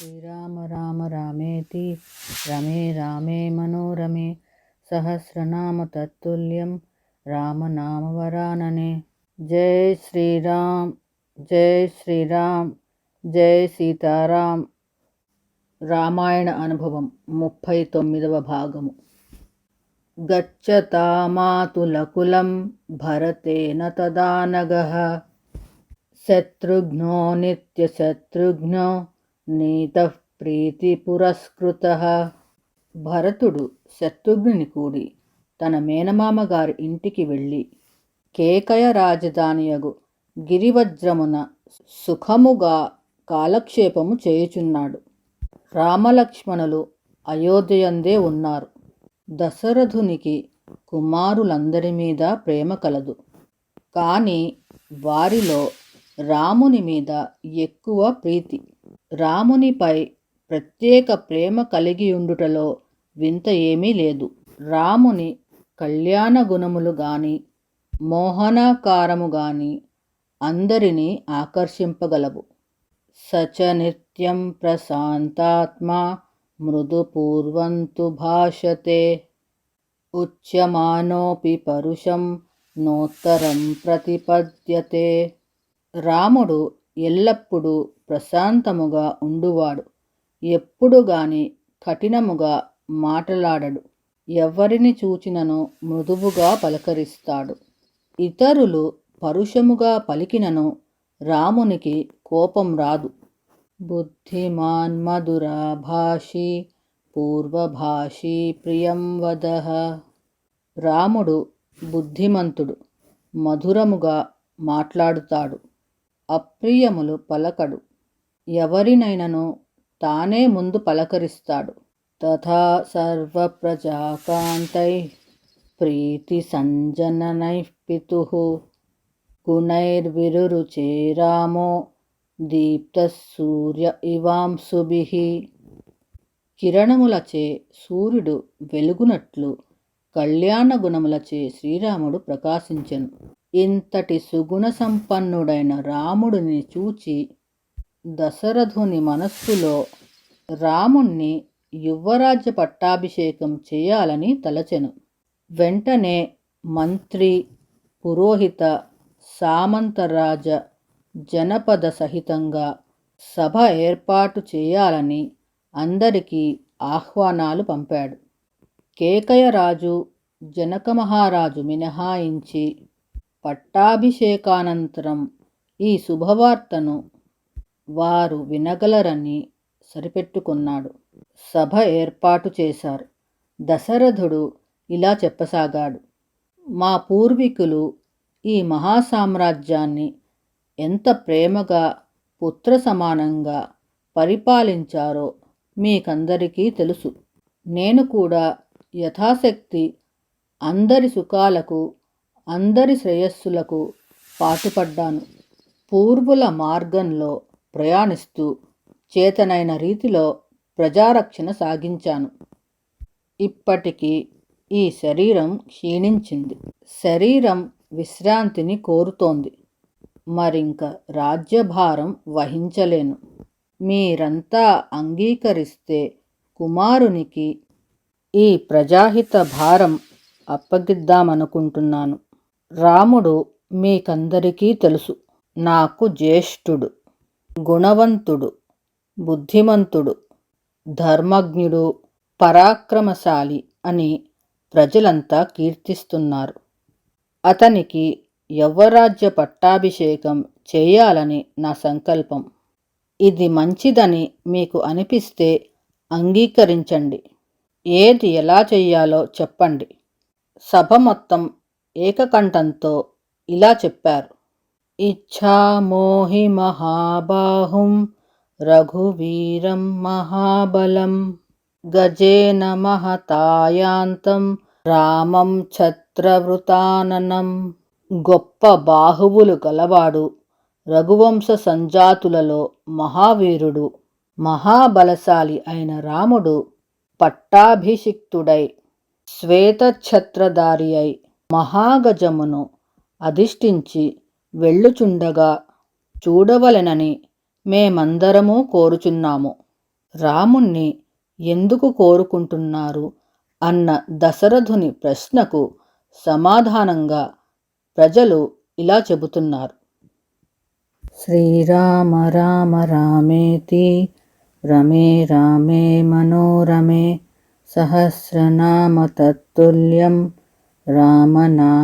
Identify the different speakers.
Speaker 1: శ్రీరామ రామ రామేతి రమే రామే మనోరమే సహస్రనామ తత్తుల్యం రామనామవరాననే జై శ్రీరామ్ జై శ్రీరామ్ జై సీతారాం రామాయణ అనుభవం ముప్పై తొమ్మిదవ భాగము. గచ్చతామాతులకులం భరతేన తదానగ. శత్రుఘ్నో నిత్యశత్రుఘ్నో నీతః ప్రీతి పురస్కృత. భరతుడు శత్రుఘ్ని కూడి తన మేనమామ గారి ఇంటికి వెళ్ళి కేకయ రాజధానియగు గిరివజ్రమున సుఖముగా కాలక్షేపము చేయుచున్నాడు. రామలక్ష్మణులు అయోధ్యయందే ఉన్నారు. దశరథునికి కుమారులందరి మీద ప్రేమ కలదు. కానీ వారిలో రాముని మీద ఎక్కువ ప్రీతి. రామునిపై ప్రత్యేక ప్రేమ కలిగి ఉండుటలో వింత ఏమీ లేదు. రాముని కళ్యాణ గుణములు గాని మోహనాకారము గాని అందరినీ ఆకర్షింపగలవు. సచ నిత్యం ప్రశాంతాత్మా మృదుపూర్వంతు భాషతే ఉచ్యమానోపి పరుషం నోత్తరం ప్రతిపద్యతే. రాముడు ఎల్లప్పుడూ ప్రశాంతముగా ఉండువాడు. ఎప్పుడు గాని కఠినముగా మాటలాడడు. ఎవరిని చూచినను మృదువుగా పలకరిస్తాడు. ఇతరులు పరుషముగా పలికినను రామునికి కోపం రాదు. బుద్ధిమాన్ మధురాభాషి పూర్వభాషి ప్రియం వద. రాముడు బుద్ధిమంతుడు. మధురముగా మాట్లాడుతాడు. అప్రియములు పలకడు. ఎవరినైనను తానే ముందు పలకరిస్తాడు. తథా సర్వప్రజాకాంతై ప్రీతి సంజననై పితు. గుణైర్విరురుచే రామో దీప్త సూర్య ఇవాంశుభి కిరణములచే సూర్యుడు వెలుగునట్లు కళ్యాణ గుణములచే శ్రీరాముడు ప్రకాశించెను. ఇంతటి సుగుణ సంపన్నుడైన రాముడిని చూచి దశరథుని మనస్సులో రాముణ్ణి యువరాజ్య పట్టాభిషేకం చేయాలని తలచెను. వెంటనే మంత్రి పురోహిత సామంతరాజ జనపద సహితంగా సభ ఏర్పాటు చేయాలని అందరికీ ఆహ్వానాలు పంపాడు. కేకయరాజు జనక మహారాజు మినహాయించి పట్టాభిషేకానంతరం ఈ శుభవార్తను వారు వినగలరని సరిపెట్టుకున్నాడు. సభ ఏర్పాటు చేశారు. దశరథుడు ఇలా చెప్పసాగాడు. మా పూర్వీకులు ఈ మహాసామ్రాజ్యాన్ని ఎంత ప్రేమగా పుత్ర సమానంగా పరిపాలించారో మీకందరికీ తెలుసు. నేను కూడా యథాశక్తి అందరి సుఖాలకు అందరి శ్రేయస్సులకు పాటుపడ్డాను. పూర్వుల మార్గంలో ప్రయాణిస్తూ చేతనైన రీతిలో ప్రజారక్షణ సాగించాను. ఇప్పటికీ ఈ శరీరం క్షీణించింది. శరీరం విశ్రాంతిని కోరుతోంది. మరింక రాజ్యభారం వహించలేను. మీరంతా అంగీకరిస్తే కుమారునికి ఈ ప్రజాహిత భారం అప్పగిద్దామనుకుంటున్నాను. రాముడు మీకందరికీ తెలుసు. నాకు జ్యేష్ఠుడు గుణవంతుడు బుద్ధిమంతుడు ధర్మజ్ఞుడు పరాక్రమశాలి అని ప్రజలంతా కీర్తిస్తున్నారు. అతనికి యవ్వరాజ్య పట్టాభిషేకం చేయాలని నా సంకల్పం. ఇది మంచిదని మీకు అనిపిస్తే అంగీకరించండి. ఏది ఎలా చెయ్యాలో చెప్పండి. సభ మొత్తం ఏకకంఠంతో ఇలా చెప్పారు. ఇచ్ఛామోహి మహాబాహుం రఘువీరం మహాబలం గజేన మహతాయాంతం రామం ఛత్రవృతాననం. గొప్ప బాహువులు గలవాడు రఘువంశ సంజాతులలో మహావీరుడు మహాబలశాలి అయిన రాముడు పట్టాభిషిక్తుడై శ్వేతఛత్రధారి అయి మహాగజమును అధిష్ఠించి వెళ్ళుచుండగా చూడవలెనని మేమందరము కోరుచున్నాము. రాముణ్ణి ఎందుకు కోరుకుంటున్నారు? అన్న దశరథుని ప్రశ్నకు సమాధానంగా ప్రజలు ఇలా చెబుతున్నారు. శ్రీరామ రామ రామేతి రమే రామే మనోరమే సహస్రనామ తత్తుల్యం रामनामवरानने